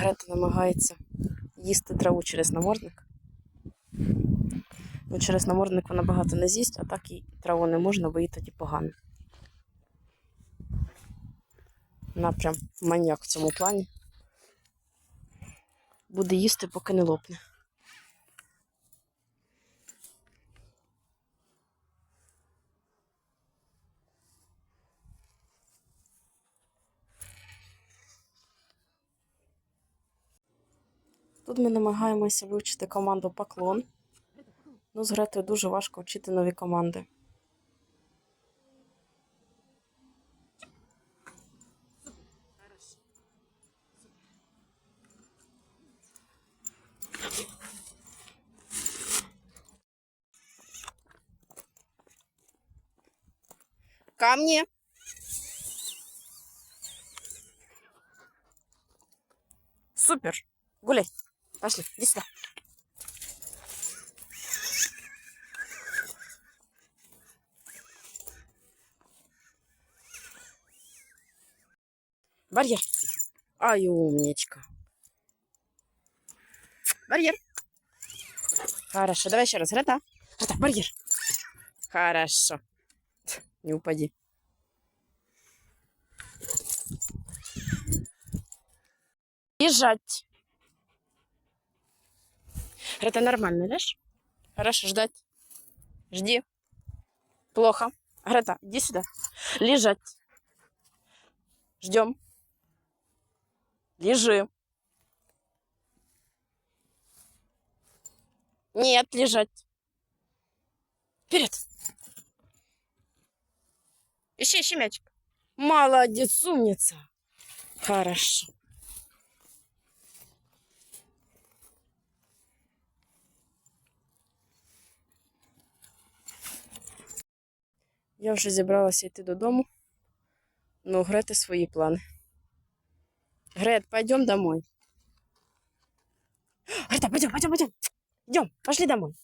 Грета намагається їсти траву через намордник. Ну, через намордник вона багато не з'їсть, а так і траву не можна, бо їй тоді погано. Вона прям маньяк в цьому плані. Буде їсти, поки не лопне. Тут ми намагаємося вивчити команду поклон. Ну, з Гретою дуже важко вчити нові команди. Камни. Супер. Гуляй. Пошли, иди сюда. Барьер. Ай, умничка. Барьер. Хорошо, давай еще раз. Грета. Грета, барьер. Хорошо. Не упади. Бежать. Это нормально, видишь? Хорошо, ждать. Жди. Плохо. Грета, иди сюда. Лежать. Ждем. Лежи. Нет, лежать. Вперед. Ищи, ищи мячик. Молодец, умница. Хорошо. Я вже зібралася йти додому. Ну, Грети свої плани. Грет, пойдем домой. Грета, пойдем, пойдем, пойдем. Идем, пошли домой.